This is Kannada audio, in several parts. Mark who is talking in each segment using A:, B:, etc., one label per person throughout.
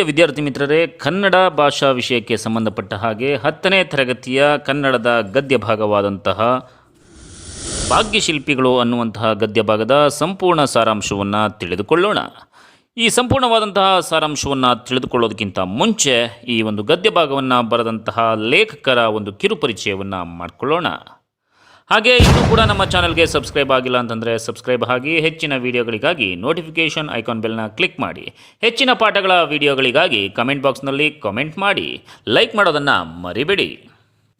A: ಪ್ರೀತಿಯ ವಿದ್ಯಾರ್ಥಿ ಮಿತ್ರರೇ, ಕನ್ನಡ ಭಾಷಾ ವಿಷಯಕ್ಕೆ ಸಂಬಂಧಪಟ್ಟ ಹಾಗೆ ಹತ್ತನೇ ತರಗತಿಯ ಕನ್ನಡದ ಗದ್ಯ ಭಾಗವಾದಂತಹ ಭಾಗ್ಯಶಿಲ್ಪಿಗಳು ಅನ್ನುವಂತಹ ಗದ್ಯ ಭಾಗದ ಸಂಪೂರ್ಣ ಸಾರಾಂಶವನ್ನು ತಿಳಿದುಕೊಳ್ಳೋಣ. ಈ ಸಂಪೂರ್ಣವಾದಂತಹ ಸಾರಾಂಶವನ್ನು ತಿಳಿದುಕೊಳ್ಳೋದಕ್ಕಿಂತ ಮುಂಚೆ ಈ ಒಂದು ಗದ್ಯ ಭಾಗವನ್ನು ಬರೆದಂತಹ ಲೇಖಕರ ಒಂದು ಕಿರುಪರಿಚಯವನ್ನು ಮಾಡಿಕೊಳ್ಳೋಣ. ಹಾಗೆ ಇನ್ನೂ ಕೂಡ ನಮ್ಮ ಚಾನಲ್ಗೆ ಸಬ್ಸ್ಕ್ರೈಬ್ ಆಗಿಲ್ಲ ಅಂತಂದರೆ ಸಬ್ಸ್ಕ್ರೈಬ್ ಆಗಿ ಹೆಚ್ಚಿನ ವಿಡಿಯೋಗಳಿಗಾಗಿ ನೋಟಿಫಿಕೇಷನ್ ಐಕಾನ್ ಬೆಲ್ನ ಕ್ಲಿಕ್ ಮಾಡಿ. ಹೆಚ್ಚಿನ ಪಾಠಗಳ ವಿಡಿಯೋಗಳಿಗಾಗಿ ಕಮೆಂಟ್ ಬಾಕ್ಸ್ನಲ್ಲಿ ಕಮೆಂಟ್ ಮಾಡಿ. ಲೈಕ್ ಮಾಡೋದನ್ನು ಮರಿಬೇಡಿ.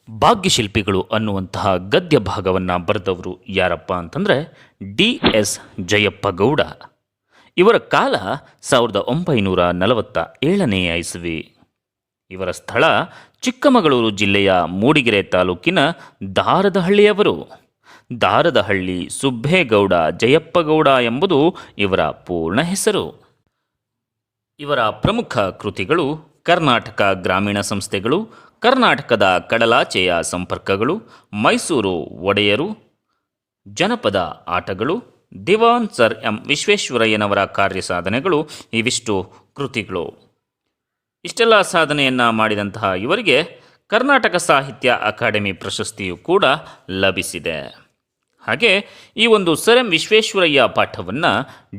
A: ಭಾಗ್ಯಶಿಲ್ಪಿಗಳು ಅನ್ನುವಂತಹ ಗದ್ಯ ಭಾಗವನ್ನು ಬರೆದವರು ಯಾರಪ್ಪ ಅಂತಂದರೆ ಡಿ ಎಸ್ ಜಯಪ್ಪ ಗೌಡ. ಇವರ ಕಾಲ ಸಾವಿರದ ಒಂಬೈನೂರ ನಲವತ್ತ ಏಳನೆಯ ಇಸವಿ ಇವರ ಸ್ಥಳ ಚಿಕ್ಕಮಗಳೂರು ಜಿಲ್ಲೆಯ ಮೂಡಿಗೆರೆ ತಾಲೂಕಿನ ದಾರದಹಳ್ಳಿಯವರು. ದಾರದಹಳ್ಳಿ ಸುಬ್ಬೇಗೌಡ ಜಯಪ್ಪಗೌಡ ಎಂಬುದು ಇವರ ಪೂರ್ಣ ಹೆಸರು. ಇವರ ಪ್ರಮುಖ ಕೃತಿಗಳು ಕರ್ನಾಟಕ ಗ್ರಾಮೀಣ ಸಂಸ್ಥೆಗಳು, ಕರ್ನಾಟಕದ ಕಡಲಾಚೆಯ ಸಂಪರ್ಕಗಳು, ಮೈಸೂರು ಒಡೆಯರು, ಜನಪದ ಆಟಗಳು, ದಿವಾನ್ ಸರ್ ಎಂ ವಿಶ್ವೇಶ್ವರಯ್ಯನವರ ಕಾರ್ಯ ಸಾಧನೆಗಳು ಇವಿಷ್ಟು ಕೃತಿಗಳು. ಇಷ್ಟೆಲ್ಲ ಸಾಧನೆಯನ್ನು ಮಾಡಿದಂತಹ ಇವರಿಗೆ ಕರ್ನಾಟಕ ಸಾಹಿತ್ಯ ಅಕಾಡೆಮಿ ಪ್ರಶಸ್ತಿಯು ಕೂಡ ಲಭಿಸಿದೆ. ಹಾಗೆ ಈ ಒಂದು ಸರ್ ಎಂ ವಿಶ್ವೇಶ್ವರಯ್ಯ ಪಾಠವನ್ನು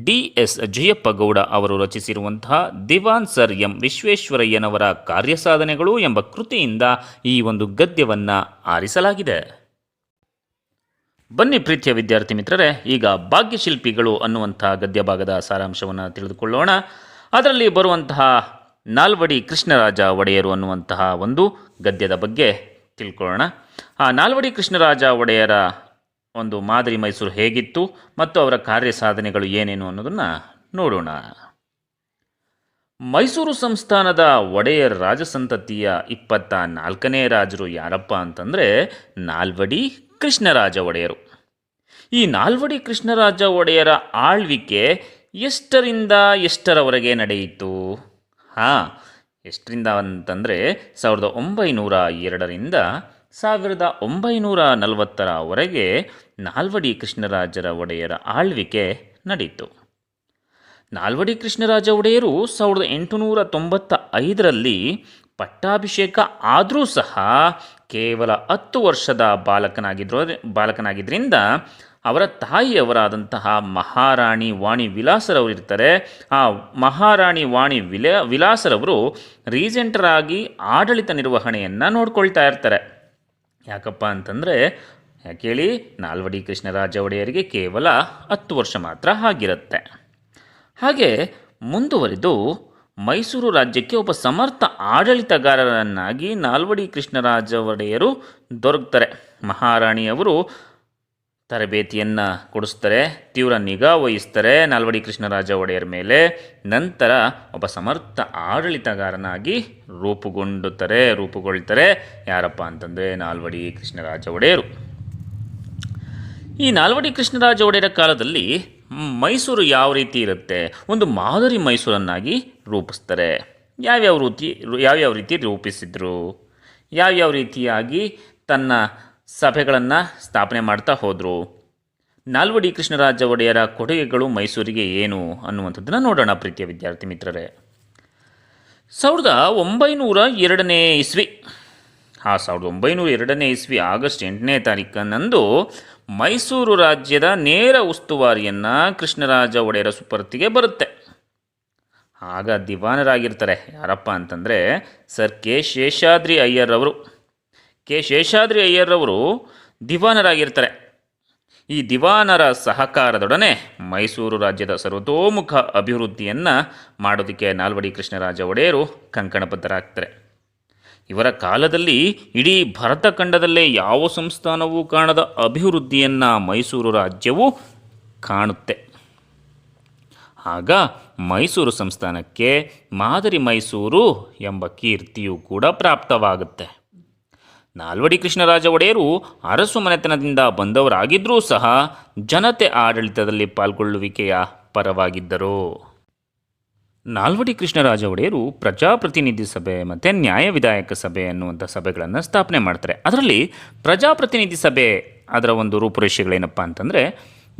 A: ಡಿ ಎಸ್ ಜಯಪ್ಪ ಗೌಡ ಅವರು ರಚಿಸಿರುವಂತಹ ದಿವಾನ್ ಸರ್ ಎಂ ವಿಶ್ವೇಶ್ವರಯ್ಯನವರ ಕಾರ್ಯಸಾಧನೆಗಳು ಎಂಬ ಕೃತಿಯಿಂದ ಈ ಒಂದು ಗದ್ಯವನ್ನು ಆರಿಸಲಾಗಿದೆ. ಬನ್ನಿ ಪ್ರೀತಿಯ ವಿದ್ಯಾರ್ಥಿ ಮಿತ್ರರೇ, ಈಗ ಭಾಗ್ಯಶಿಲ್ಪಿಗಳು ಅನ್ನುವಂತಹ ಗದ್ಯ ಭಾಗದ ಸಾರಾಂಶವನ್ನು ತಿಳಿದುಕೊಳ್ಳೋಣ. ಅದರಲ್ಲಿ ಬರುವಂತಹ ನಾಲ್ವಡಿ ಕೃಷ್ಣರಾಜ ಒಡೆಯರು ಅನ್ನುವಂತಹ ಒಂದು ಗದ್ಯದ ಬಗ್ಗೆ ತಿಳ್ಕೊಳ್ಳೋಣ. ಆ ನಾಲ್ವಡಿ ಕೃಷ್ಣರಾಜ ಒಡೆಯರ ಒಂದು ಮಾದರಿ ಮೈಸೂರು ಹೇಗಿತ್ತು ಮತ್ತು ಅವರ ಕಾರ್ಯ ಸಾಧನೆಗಳು ಏನೇನು ಅನ್ನೋದನ್ನು ನೋಡೋಣ. ಮೈಸೂರು ಸಂಸ್ಥಾನದ ಒಡೆಯರ್ ರಾಜಸಂತತಿಯ ಇಪ್ಪತ್ತ ನಾಲ್ಕನೇ ರಾಜರು ಯಾರಪ್ಪ ಅಂತಂದರೆ ನಾಲ್ವಡಿ ಕೃಷ್ಣರಾಜ ಒಡೆಯರು. ಈ ನಾಲ್ವಡಿ ಕೃಷ್ಣರಾಜ ಒಡೆಯರ ಆಳ್ವಿಕೆ ಎಷ್ಟರಿಂದ ಎಷ್ಟರವರೆಗೆ ನಡೆಯಿತು? ಹಾಂ, ಎಷ್ಟರಿಂದ ಅಂತಂದರೆ ಸಾವಿರದ ಒಂಬೈನೂರ ಎರಡರಿಂದ ಸಾವಿರದ ಒಂಬೈನೂರ ನಲವತ್ತರವರೆಗೆ ನಾಲ್ವಡಿ ಕೃಷ್ಣರಾಜರ ಒಡೆಯರ ಆಳ್ವಿಕೆ ನಡೆಯಿತು ನಾಲ್ವಡಿ ಕೃಷ್ಣರಾಜ ಒಡೆಯರು ಸಾವಿರದ ಎಂಟುನೂರ ತೊಂಬತ್ತ ಐದರಲ್ಲಿ ಪಟ್ಟಾಭಿಷೇಕ ಆದರೂ ಸಹ ಕೇವಲ ಹತ್ತು ವರ್ಷದ ಬಾಲಕನಾಗಿದ್ರು ಬಾಲಕನಾಗಿದ್ದರಿಂದ ಅವರ ತಾಯಿಯವರಾದಂತಹ ಮಹಾರಾಣಿ ವಾಣಿ ವಿಲಾಸರವರು ಇರ್ತಾರೆ ಆ ಮಹಾರಾಣಿ ವಾಣಿ ವಿಲ, ವಿಲಾಸರವರು ರೀಜೆಂಟರಾಗಿ ಆಡಳಿತ ನಿರ್ವಹಣೆಯನ್ನು ನೋಡ್ಕೊಳ್ತಾ ಇರ್ತಾರೆ. ಯಾಕಪ್ಪ ಅಂತಂದರೆ, ಯಾಕೆ ಹೇಳಿ, ನಾಲ್ವಡಿ ಕೃಷ್ಣರಾಜ ಒಡೆಯರಿಗೆ ಕೇವಲ ಹತ್ತು ವರ್ಷ ಮಾತ್ರ ಆಗಿರುತ್ತೆ. ಹಾಗೆ ಮುಂದುವರಿದು ಮೈಸೂರು ರಾಜ್ಯಕ್ಕೆ ಒಬ್ಬ ಸಮರ್ಥ ಆಡಳಿತಗಾರರನ್ನಾಗಿ ನಾಲ್ವಡಿ ಕೃಷ್ಣರಾಜ ಒಡೆಯರು ದೊರಕ್ತಾರೆ. ಮಹಾರಾಣಿಯವರು ತರಬೇತಿಯನ್ನು ಕೊಡಿಸ್ತಾರೆ, ತೀವ್ರ ನಿಗಾ ವಹಿಸ್ತಾರೆ ನಾಲ್ವಡಿ ಕೃಷ್ಣರಾಜ ಒಡೆಯರ್ ಮೇಲೆ. ನಂತರ ಒಬ್ಬ ಸಮರ್ಥ ಆಡಳಿತಗಾರನಾಗಿ ರೂಪುಗೊಂಡುತ್ತಾರೆ, ರೂಪುಗೊಳ್ತಾರೆ. ಯಾರಪ್ಪ ಅಂತಂದರೆ ನಾಲ್ವಡಿ ಕೃಷ್ಣರಾಜ ಒಡೆಯರು. ಈ ನಾಲ್ವಡಿ ಕೃಷ್ಣರಾಜ ಒಡೆಯರ ಕಾಲದಲ್ಲಿ ಮೈಸೂರು ಯಾವ ರೀತಿ ಇರುತ್ತೆ? ಒಂದು ಮಾದರಿ ಮೈಸೂರನ್ನಾಗಿ ರೂಪಿಸ್ತಾರೆ. ಯಾವ್ಯಾವ ರೀತಿ ಯಾವ್ಯಾವ ರೀತಿ ರೂಪಿಸಿದ್ರು? ಯಾವ್ಯಾವ ರೀತಿಯಾಗಿ ತನ್ನ ಸಭೆಗಳನ್ನು ಸ್ಥಾಪನೆ ಮಾಡ್ತಾ ಹೋದರು. ನಾಲ್ವಡಿ ಕೃಷ್ಣರಾಜ ಒಡೆಯರ ಕೊಡುಗೆಗಳು ಮೈಸೂರಿಗೆ ಏನು ಅನ್ನುವಂಥದ್ದನ್ನು ನೋಡೋಣ ಪ್ರೀತಿಯ ವಿದ್ಯಾರ್ಥಿ ಮಿತ್ರರೇ. ಸಾವಿರದ ಒಂಬೈನೂರ ಎರಡನೇ ಇಸ್ವಿ. ಆ ಸಾವಿರದ ಒಂಬೈನೂರ ಎರಡನೇ ಇಸ್ವಿ ಆಗಸ್ಟ್ ಎಂಟನೇ ತಾರೀಕನ್ನಂದು ಮೈಸೂರು ರಾಜ್ಯದ ನೇರ ಉಸ್ತುವಾರಿಯನ್ನು ಕೃಷ್ಣರಾಜ ಒಡೆಯರ ಸುಪರ್ತಿಗೆ ಬರುತ್ತೆ. ಆಗ ದಿವಾನರಾಗಿರ್ತಾರೆ. ಯಾರಪ್ಪ ಅಂತಂದರೆ ಸರ್ ಕೆ ಶೇಷಾದ್ರಿ ಅಯ್ಯರ್ ಅವರು. ಕೆ ಶೇಷಾದ್ರಿ ಅಯ್ಯರವರು ದಿವಾನರಾಗಿರ್ತಾರೆ. ಈ ದಿವಾನರ ಸಹಕಾರದೊಡನೆ ಮೈಸೂರು ರಾಜ್ಯದ ಸರ್ವತೋಮುಖ ಅಭಿವೃದ್ಧಿಯನ್ನು ಮಾಡೋದಕ್ಕೆ ನಾಲ್ವಡಿ ಕೃಷ್ಣರಾಜ ಒಡೆಯರು ಕಂಕಣಬದ್ಧರಾಗ್ತಾರೆ. ಇವರ ಕಾಲದಲ್ಲಿ ಇಡೀ ಭರತಖಂಡದಲ್ಲೇ ಯಾವ ಸಂಸ್ಥಾನವೂ ಕಾಣದ ಅಭಿವೃದ್ಧಿಯನ್ನು ಮೈಸೂರು ರಾಜ್ಯವು ಕಾಣುತ್ತೆ. ಆಗ ಮೈಸೂರು ಸಂಸ್ಥಾನಕ್ಕೆ ಮಾದರಿ ಮೈಸೂರು ಎಂಬ ಕೀರ್ತಿಯೂ ಕೂಡ ಪ್ರಾಪ್ತವಾಗುತ್ತೆ. ನಾಲ್ವಡಿ ಕೃಷ್ಣರಾಜ ಒಡೆಯರು ಅರಸು ಮನೆತನದಿಂದ ಬಂದವರಾಗಿದ್ದರೂ ಸಹ ಜನತೆ ಆಡಳಿತದಲ್ಲಿ ಪಾಲ್ಗೊಳ್ಳುವಿಕೆಯ ಪರವಾಗಿದ್ದರು. ನಾಲ್ವಡಿ ಕೃಷ್ಣರಾಜ ಒಡೆಯರು ಪ್ರಜಾಪ್ರತಿನಿಧಿ ಸಭೆ ಮತ್ತು ನ್ಯಾಯ ವಿಧಾಯಕ ಸಭೆ ಅನ್ನುವಂಥ ಸಭೆಗಳನ್ನು ಸ್ಥಾಪನೆ ಮಾಡ್ತಾರೆ. ಅದರಲ್ಲಿ ಪ್ರಜಾಪ್ರತಿನಿಧಿ ಸಭೆ ಅದರ ಒಂದು ರೂಪುರೇಷೆಗಳೇನಪ್ಪ ಅಂತಂದರೆ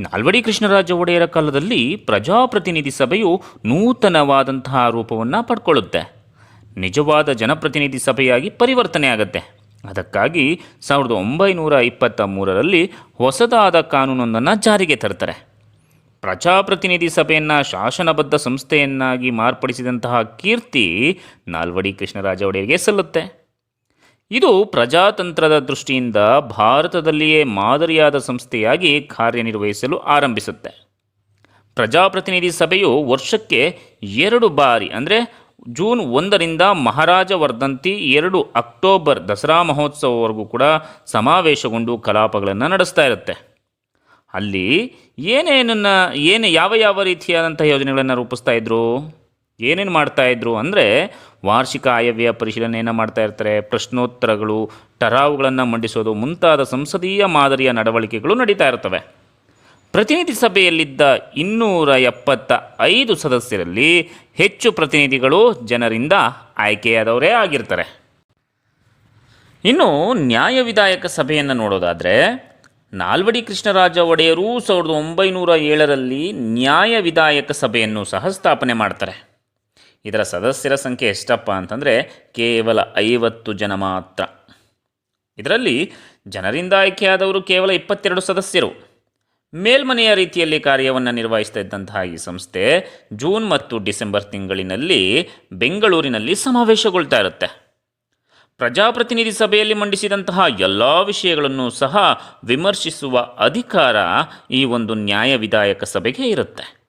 A: ನಾಲ್ವಡಿ ಕೃಷ್ಣರಾಜ ಒಡೆಯರ ಕಾಲದಲ್ಲಿ ಪ್ರಜಾಪ್ರತಿನಿಧಿ ಸಭೆಯು ನೂತನವಾದಂತಹ ರೂಪವನ್ನು ಪಡ್ಕೊಳ್ಳುತ್ತೆ. ನಿಜವಾದ ಜನಪ್ರತಿನಿಧಿ ಸಭೆಯಾಗಿ ಪರಿವರ್ತನೆ ಆಗುತ್ತೆ. ಅದಕ್ಕಾಗಿ ಸಾವಿರದ ಒಂಬೈನೂರ ಇಪ್ಪತ್ತ ಮೂರರಲ್ಲಿ ಹೊಸದಾದ ಕಾನೂನೊಂದನ್ನು ಜಾರಿಗೆ ತರ್ತಾರೆ ಪ್ರಜಾಪ್ರತಿನಿಧಿ ಸಭೆಯನ್ನು ಶಾಸನಬದ್ಧ ಸಂಸ್ಥೆಯನ್ನಾಗಿ ಮಾರ್ಪಡಿಸಿದಂತಹ ಕೀರ್ತಿ ನಾಲ್ವಡಿ ಕೃಷ್ಣರಾಜ ಒಡೆಯರಿಗೆ ಸಲ್ಲುತ್ತೆ. ಇದು ಪ್ರಜಾತಂತ್ರದ ದೃಷ್ಟಿಯಿಂದ ಭಾರತದಲ್ಲಿಯೇ ಮಾದರಿಯಾದ ಸಂಸ್ಥೆಯಾಗಿ ಕಾರ್ಯನಿರ್ವಹಿಸಲು ಆರಂಭಿಸುತ್ತೆ. ಪ್ರಜಾಪ್ರತಿನಿಧಿ ಸಭೆಯು ವರ್ಷಕ್ಕೆ ಎರಡು ಬಾರಿ, ಅಂದರೆ ಜೂನ್ ಒಂದರಿಂದ ಮಹಾರಾಜ ವರ್ಧಂತಿ ಎರಡು ಅಕ್ಟೋಬರ್ ದಸರಾ ಮಹೋತ್ಸವವರೆಗೂ ಕೂಡ ಸಮಾವೇಶಗೊಂಡು ಕಲಾಪಗಳನ್ನು ನಡೆಸ್ತಾ ಇರುತ್ತೆ. ಅಲ್ಲಿ ಏನೇನನ್ನು ಏನು ಯಾವ ಯಾವ ರೀತಿಯಾದಂಥ ಯೋಜನೆಗಳನ್ನು ರೂಪಿಸ್ತಾ ಇದ್ದರು ಏನೇನು ಮಾಡ್ತಾ ಇದ್ರು ಅಂದರೆ ವಾರ್ಷಿಕ ಆಯವ್ಯ ಪರಿಶೀಲನೆಯನ್ನು ಮಾಡ್ತಾ ಇರ್ತಾರೆ, ಪ್ರಶ್ನೋತ್ತರಗಳು, ಟರಾವುಗಳನ್ನು ಮಂಡಿಸೋದು ಮುಂತಾದ ಸಂಸದೀಯ ಮಾದರಿಯ ನಡವಳಿಕೆಗಳು ನಡೀತಾ ಇರ್ತವೆ. ಪ್ರತಿನಿಧಿ ಸಭೆಯಲ್ಲಿದ್ದ ಇನ್ನೂರ ಎಪ್ಪತ್ತ ಐದು ಸದಸ್ಯರಲ್ಲಿ ಹೆಚ್ಚು ಪ್ರತಿನಿಧಿಗಳು ಜನರಿಂದ ಆಯ್ಕೆಯಾದವರೇ ಆಗಿರ್ತಾರೆ. ಇನ್ನು ನ್ಯಾಯವಿದಾಯಕ ಸಭೆಯನ್ನು ನೋಡೋದಾದರೆ, ನಾಲ್ವಡಿ ಕೃಷ್ಣರಾಜ ಒಡೆಯರು ಸಾವಿರದ ಒಂಬೈನೂರ ಏಳರಲ್ಲಿ ನ್ಯಾಯ ವಿಧಾಯಕ ಸಭೆಯನ್ನು ಸಹ ಸ್ಥಾಪನೆ ಮಾಡ್ತಾರೆ. ಇದರ ಸದಸ್ಯರ ಸಂಖ್ಯೆ ಎಷ್ಟಪ್ಪ ಅಂತಂದರೆ ಕೇವಲ ಐವತ್ತು ಜನ ಮಾತ್ರ. ಇದರಲ್ಲಿ ಜನರಿಂದ ಆಯ್ಕೆಯಾದವರು ಕೇವಲ ಇಪ್ಪತ್ತೆರಡು ಸದಸ್ಯರು. ಮೇಲ್ಮನೆಯ ರೀತಿಯಲ್ಲಿ ಕಾರ್ಯವನ್ನು ನಿರ್ವಹಿಸ್ತಾ ಇದ್ದಂತಹ ಈ ಸಂಸ್ಥೆ ಜೂನ್ ಮತ್ತು ಡಿಸೆಂಬರ್ ತಿಂಗಳಿನಲ್ಲಿ ಬೆಂಗಳೂರಿನಲ್ಲಿ ಸಮಾವೇಶಗೊಳ್ತಾ ಇರುತ್ತೆ. ಪ್ರಜಾಪ್ರತಿನಿಧಿ ಸಭೆಯಲ್ಲಿ ಮಂಡಿಸಿದಂತಹ ಎಲ್ಲ ವಿಷಯಗಳನ್ನು ಸಹ ವಿಮರ್ಶಿಸುವ ಅಧಿಕಾರ ಈ ಒಂದು ನ್ಯಾಯ ವಿಧಾಯಕ ಸಭೆಗೆ ಇರುತ್ತೆ.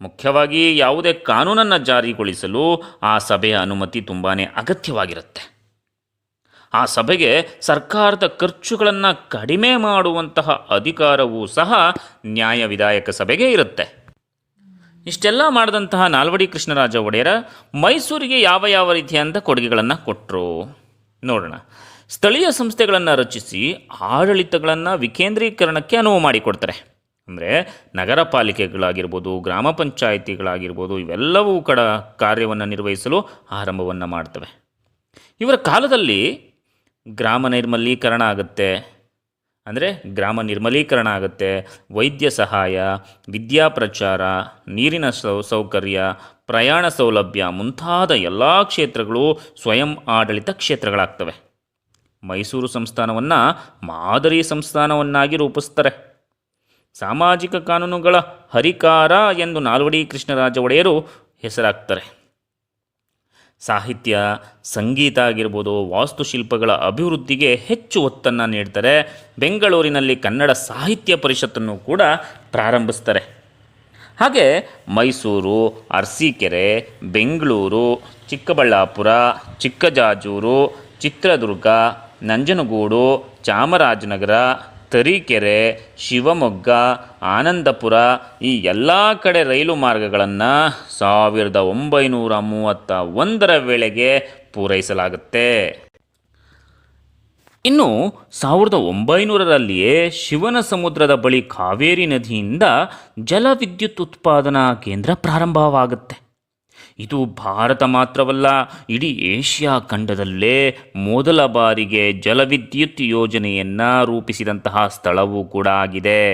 A: ಮುಖ್ಯವಾಗಿ ಯಾವುದೇ ಕಾನೂನನ್ನು ಜಾರಿಗೊಳಿಸಲು ಆ ಸಭೆಯ ಅನುಮತಿ ತುಂಬಾ ಅಗತ್ಯವಾಗಿರುತ್ತೆ. ಆ ಸಭೆಗೆ ಸರ್ಕಾರದ ಖರ್ಚುಗಳನ್ನು ಕಡಿಮೆ ಮಾಡುವಂತಹ ಅಧಿಕಾರವೂ ಸಹ ನ್ಯಾಯ ವಿಧಾಯಕ ಸಭೆಗೆ ಇರುತ್ತೆ. ಇಷ್ಟೆಲ್ಲ ಮಾಡಿದಂತಹ ನಾಲ್ವಡಿ ಕೃಷ್ಣರಾಜ ಒಡೆಯರ ಮೈಸೂರಿಗೆ ಯಾವ ಯಾವ ರೀತಿಯಾದ ಕೊಡುಗೆಗಳನ್ನು ಕೊಟ್ಟರು ನೋಡೋಣ. ಸ್ಥಳೀಯ ಸಂಸ್ಥೆಗಳನ್ನು ರಚಿಸಿ ಆಡಳಿತಗಳನ್ನು ವಿಕೇಂದ್ರೀಕರಣಕ್ಕೆ ಅನುವು ಮಾಡಿಕೊಡ್ತಾರೆ. ಅಂದರೆ ನಗರ ಪಾಲಿಕೆಗಳಾಗಿರ್ಬೋದು, ಗ್ರಾಮ ಪಂಚಾಯಿತಿಗಳಾಗಿರ್ಬೋದು, ಇವೆಲ್ಲವೂ ಕಡ ಕಾರ್ಯವನ್ನು ನಿರ್ವಹಿಸಲು ಆರಂಭವನ್ನು ಮಾಡ್ತವೆ. ಇವರ ಕಾಲದಲ್ಲಿ ಗ್ರಾಮ ನೈರ್ಮಲೀಕರಣ ಆಗುತ್ತೆ. ಅಂದರೆ ಗ್ರಾಮ ನಿರ್ಮಲೀಕರಣ ಆಗುತ್ತೆ. ವೈದ್ಯ ಸಹಾಯ, ವಿದ್ಯಾ ಪ್ರಚಾರ, ನೀರಿನ ಸೌ, ಸೌಕರ್ಯ, ಪ್ರಯಾಣ ಸೌಲಭ್ಯ ಮುಂತಾದ ಎಲ್ಲ ಕ್ಷೇತ್ರಗಳು ಸ್ವಯಂ ಆಡಳಿತ ಕ್ಷೇತ್ರಗಳಾಗ್ತವೆ. ಮೈಸೂರು ಸಂಸ್ಥಾನವನ್ನು ಮಾದರಿ ಸಂಸ್ಥಾನವನ್ನಾಗಿ ರೂಪಿಸ್ತಾರೆ. ಸಾಮಾಜಿಕ ಕಾನೂನುಗಳ ಹರಿಕಾರ ಎಂದು ನಾಲ್ವಡಿ ಕೃಷ್ಣರಾಜ ಒಡೆಯರು ಹೆಸರಾಗ್ತಾರೆ. ಸಾಹಿತ್ಯ, ಸಂಗೀತ ಆಗಿರ್ಬೋದು, ವಾಸ್ತುಶಿಲ್ಪಗಳ ಅಭಿವೃದ್ಧಿಗೆ ಹೆಚ್ಚು ಒತ್ತನ್ನು ನೀಡ್ತಾರೆ. ಬೆಂಗಳೂರಿನಲ್ಲಿ ಕನ್ನಡ ಸಾಹಿತ್ಯ ಪರಿಷತ್ತನ್ನು ಕೂಡ ಪ್ರಾರಂಭಿಸ್ತಾರೆ. ಹಾಗೆ ಮೈಸೂರು, ಅರಸೀಕೆರೆ, ಬೆಂಗಳೂರು, ಚಿಕ್ಕಬಳ್ಳಾಪುರ, ಚಿಕ್ಕಜಾಜೂರು, ಚಿತ್ರದುರ್ಗ, ನಂಜನಗೂಡು, ಚಾಮರಾಜನಗರ ತರೀಕೆರೆ, ಶಿವಮೊಗ್ಗ, ಆನಂದಪುರ ಈ ಎಲ್ಲ ಕಡೆ ರೈಲು ಮಾರ್ಗಗಳನ್ನು ಸಾವಿರದ ಒಂಬೈನೂರ ಮೂವತ್ತ ಒಂದರ ವೇಳೆಗೆ ಪೂರೈಸಲಾಗುತ್ತೆ. ಇನ್ನು ಸಾವಿರದ ಒಂಬೈನೂರರಲ್ಲಿಯೇ ಶಿವನ ಸಮುದ್ರದ ಬಳಿ ಕಾವೇರಿ ನದಿಯಿಂದ ಜಲವಿದ್ಯುತ್ ಉತ್ಪಾದನಾ ಕೇಂದ್ರ ಪ್ರಾರಂಭವಾಗುತ್ತೆ. ಇದು ಭಾರತ ಮಾತ್ರವಲ್ಲ, ಇಡೀ ಏಷ್ಯಾ ಖಂಡದಲ್ಲೇ ಮೊದಲ ಬಾರಿಗೆ ಜಲವಿದ್ಯುತ್ ಯೋಜನೆಯನ್ನು ರೂಪಿಸಿದಂತಹ ಸ್ಥಳವೂ ಕೂಡ ಆಗಿದೆ.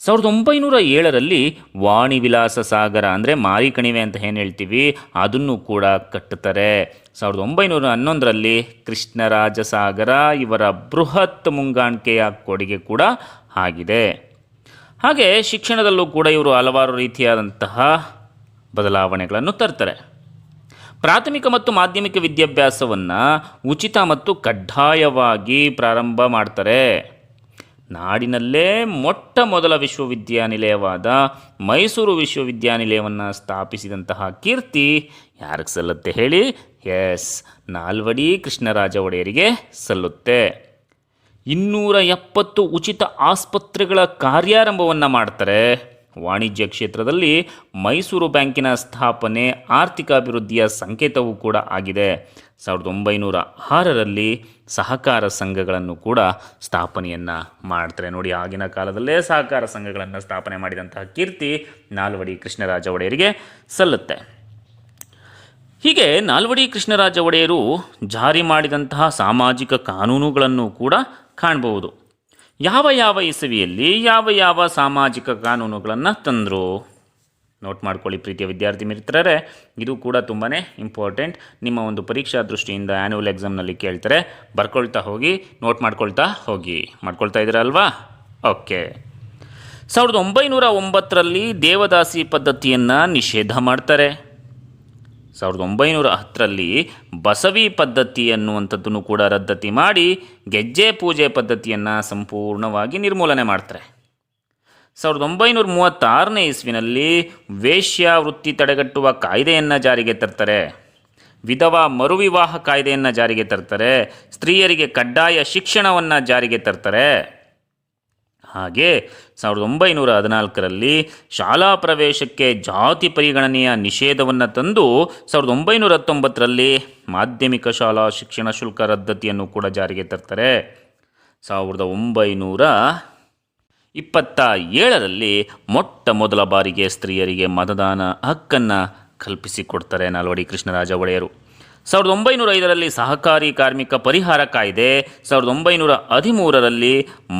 A: ಸಾವಿರದ ಒಂಬೈನೂರ ಏಳರಲ್ಲಿ ವಾಣಿ ವಿಲಾಸ ಸಾಗರ ಅಂದರೆ ಮಾರಿಕಣಿವೆ ಅಂತ ಏನು ಹೇಳ್ತೀವಿ, ಅದನ್ನು ಕೂಡ ಕಟ್ಟುತ್ತಾರೆ. ಸಾವಿರದ ಒಂಬೈನೂರ ಹನ್ನೊಂದರಲ್ಲಿ ಕೃಷ್ಣರಾಜ ಸಾಗರ ಇವರ ಬೃಹತ್ ಮುಂಗಾಣಿಕೆಯ ಕೊಡುಗೆ ಕೂಡ ಆಗಿದೆ. ಹಾಗೆ ಶಿಕ್ಷಣದಲ್ಲೂ ಕೂಡ ಇವರು ಹಲವಾರು ರೀತಿಯಾದಂತಹ ಬದಲಾವಣೆಗಳನ್ನು ತರ್ತಾರೆ. ಪ್ರಾಥಮಿಕ ಮತ್ತು ಮಾಧ್ಯಮಿಕ ವಿದ್ಯಾಭ್ಯಾಸವನ್ನು ಉಚಿತ ಮತ್ತು ಕಡ್ಡಾಯವಾಗಿ ಪ್ರಾರಂಭ ಮಾಡ್ತಾರೆ. ನಾಡಿನಲ್ಲೇ ಮೊಟ್ಟ ಮೊದಲ ವಿಶ್ವವಿದ್ಯಾನಿಲಯವಾದ ಮೈಸೂರು ವಿಶ್ವವಿದ್ಯಾನಿಲಯವನ್ನು ಸ್ಥಾಪಿಸಿದಂತಹ ಕೀರ್ತಿ ಯಾರಿಗೆ ಸಲ್ಲುತ್ತೆ ಹೇಳಿ? ಎಸ್, ನಾಲ್ವಡಿ ಕೃಷ್ಣರಾಜ ಒಡೆಯರಿಗೆ ಸಲ್ಲುತ್ತೆ. ಇನ್ನೂರ ಎಪ್ಪತ್ತು ಉಚಿತ ಆಸ್ಪತ್ರೆಗಳ ಕಾರ್ಯಾರಂಭವನ್ನು ಮಾಡ್ತಾರೆ. ವಾಣಿಜ್ಯ ಕ್ಷೇತ್ರದಲ್ಲಿ ಮೈಸೂರು ಬ್ಯಾಂಕಿನ ಸ್ಥಾಪನೆ ಆರ್ಥಿಕ ಅಭಿವೃದ್ಧಿಯ ಸಂಕೇತವೂ ಕೂಡ ಆಗಿದೆ. ಸಾವಿರದ ಒಂಬೈನೂರ ಆರರಲ್ಲಿ ಸಹಕಾರ ಸಂಘಗಳನ್ನು ಕೂಡ ಸ್ಥಾಪನೆಯನ್ನು ಮಾಡ್ತಾರೆ. ನೋಡಿ, ಆಗಿನ ಕಾಲದಲ್ಲೇ ಸಹಕಾರ ಸಂಘಗಳನ್ನು ಸ್ಥಾಪನೆ ಮಾಡಿದಂತಹ ಕೀರ್ತಿ ನಾಲ್ವಡಿ ಕೃಷ್ಣರಾಜ ಒಡೆಯರಿಗೆ ಸಲ್ಲುತ್ತೆ. ಹೀಗೆ ನಾಲ್ವಡಿ ಕೃಷ್ಣರಾಜ ಒಡೆಯರು ಜಾರಿ ಮಾಡಿದಂತಹ ಸಾಮಾಜಿಕ ಕಾನೂನುಗಳನ್ನು ಕೂಡ ಕಾಣಬಹುದು. ಯಾವ ಯಾವ ಇಸವಿಯಲ್ಲಿ ಯಾವ ಯಾವ ಸಾಮಾಜಿಕ ಕಾನೂನುಗಳನ್ನು ತಂದರು? ನೋಟ್ ಮಾಡ್ಕೊಳ್ಳಿ ಪ್ರೀತಿಯ ವಿದ್ಯಾರ್ಥಿ ಮಿತ್ರರೇ, ಇದು ಕೂಡ ತುಂಬಾ ಇಂಪಾರ್ಟೆಂಟ್ ನಿಮ್ಮ ಒಂದು ಪರೀಕ್ಷಾ ದೃಷ್ಟಿಯಿಂದ ಆ್ಯನ್ಯುವಲ್ ಎಕ್ಸಾಮ್ನಲ್ಲಿ ಕೇಳ್ತಾರೆ. ಬರ್ಕೊಳ್ತಾ ಹೋಗಿ ನೋಟ್ ಮಾಡ್ಕೊಳ್ತಾ ಹೋಗಿ. ಮಾಡ್ಕೊಳ್ತಾ ಇದ್ದೀರಲ್ವಾ? ಓಕೆ ಸಾವಿರದ ಒಂಬೈನೂರ ಒಂಬತ್ತರಲ್ಲಿ ದೇವದಾಸಿ ಪದ್ಧತಿಯನ್ನು ನಿಷೇಧ ಮಾಡ್ತಾರೆ. ಸಾವಿರದ ಒಂಬೈನೂರ ಹತ್ತರಲ್ಲಿ ಬಸವಿ ಪದ್ಧತಿ ಅನ್ನುವಂಥದ್ದನ್ನು ಕೂಡ ರದ್ದತಿ ಮಾಡಿ ಗೆಜ್ಜೆ ಪೂಜೆ ಪದ್ಧತಿಯನ್ನು ಸಂಪೂರ್ಣವಾಗಿ ನಿರ್ಮೂಲನೆ ಮಾಡ್ತಾರೆ. ಸಾವಿರದ ಒಂಬೈನೂರ ಮೂವತ್ತಾರನೇ ಇಸ್ವಿನಲ್ಲಿ ವೇಶ್ಯ ವೃತ್ತಿ ತಡೆಗಟ್ಟುವ ಕಾಯ್ದೆಯನ್ನು ಜಾರಿಗೆ ತರ್ತಾರೆ. ವಿಧವಾ ಮರುವಿವಾಹ ಕಾಯ್ದೆಯನ್ನು ಜಾರಿಗೆ ತರ್ತಾರೆ. ಸ್ತ್ರೀಯರಿಗೆ ಕಡ್ಡಾಯ ಶಿಕ್ಷಣವನ್ನು ಜಾರಿಗೆ ತರ್ತಾರೆ. ಹಾಗೆ ಸಾವಿರದ ಒಂಬೈನೂರ ಹದಿನಾಲ್ಕರಲ್ಲಿ ಶಾಲಾ ಪ್ರವೇಶಕ್ಕೆ ಜಾತಿ ಪರಿಗಣನೆಯ ನಿಷೇಧವನ್ನು ತಂದು ಸಾವಿರದ ಒಂಬೈನೂರ ಹತ್ತೊಂಬತ್ತರಲ್ಲಿ ಮಾಧ್ಯಮಿಕ ಶಾಲಾ ಶಿಕ್ಷಣ ಶುಲ್ಕ ರದ್ದತಿಯನ್ನು ಕೂಡ ಜಾರಿಗೆ ತರ್ತಾರೆ. ಸಾವಿರದ ಒಂಬೈನೂರ ಇಪ್ಪತ್ತ ಏಳರಲ್ಲಿ ಮೊಟ್ಟ ಮೊದಲ ಬಾರಿಗೆ ಸ್ತ್ರೀಯರಿಗೆ ಮತದಾನ ಹಕ್ಕನ್ನು ಕಲ್ಪಿಸಿಕೊಡ್ತಾರೆ ನಾಲ್ವಡಿ ಕೃಷ್ಣರಾಜ ಒಡೆಯರು. ಸಾವಿರದ ಒಂಬೈನೂರ ಐದರಲ್ಲಿ ಸಹಕಾರಿ ಕಾರ್ಮಿಕ ಪರಿಹಾರ ಕಾಯ್ದೆ, ಸಾವಿರದ ಒಂಬೈನೂರ ಹದಿಮೂರರಲ್ಲಿ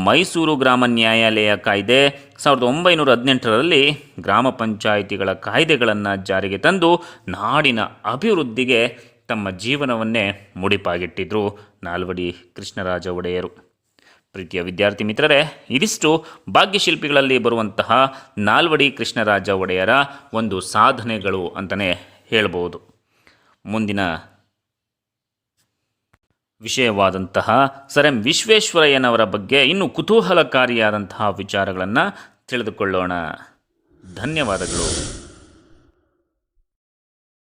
A: ಮೈಸೂರು ಗ್ರಾಮ ನ್ಯಾಯಾಲಯ ಕಾಯ್ದೆ, ಸಾವಿರದ ಒಂಬೈನೂರ ಹದಿನೆಂಟರಲ್ಲಿ ಗ್ರಾಮ ಪಂಚಾಯಿತಿಗಳ ಕಾಯ್ದೆಗಳನ್ನು ಜಾರಿಗೆ ತಂದು ನಾಡಿನ ಅಭಿವೃದ್ಧಿಗೆ ತಮ್ಮ ಜೀವನವನ್ನೇ ಮುಡಿಪಾಗಿಟ್ಟಿದ್ರು ನಾಲ್ವಡಿ ಕೃಷ್ಣರಾಜ ಒಡೆಯರು. ಪ್ರೀತಿಯ ವಿದ್ಯಾರ್ಥಿ ಮಿತ್ರರೇ, ಇದಿಷ್ಟು ಭಾಗ್ಯಶಿಲ್ಪಿಗಳಲ್ಲಿ ಬರುವಂತಹ ನಾಲ್ವಡಿ ಕೃಷ್ಣರಾಜ ಒಡೆಯರ ಒಂದು ಸಾಧನೆಗಳು ಅಂತಲೇ ಹೇಳ್ಬೋದು. ಮುಂದಿನ ವಿಷಯವಾದಂತಹ ಸರ್ ಎಂ ವಿಶ್ವೇಶ್ವರಯ್ಯನವರ ಬಗ್ಗೆ ಇನ್ನೂ ಕುತೂಹಲಕಾರಿಯಾದಂತಹ ವಿಚಾರಗಳನ್ನು ತಿಳಿದುಕೊಳ್ಳೋಣ. ಧನ್ಯವಾದಗಳು.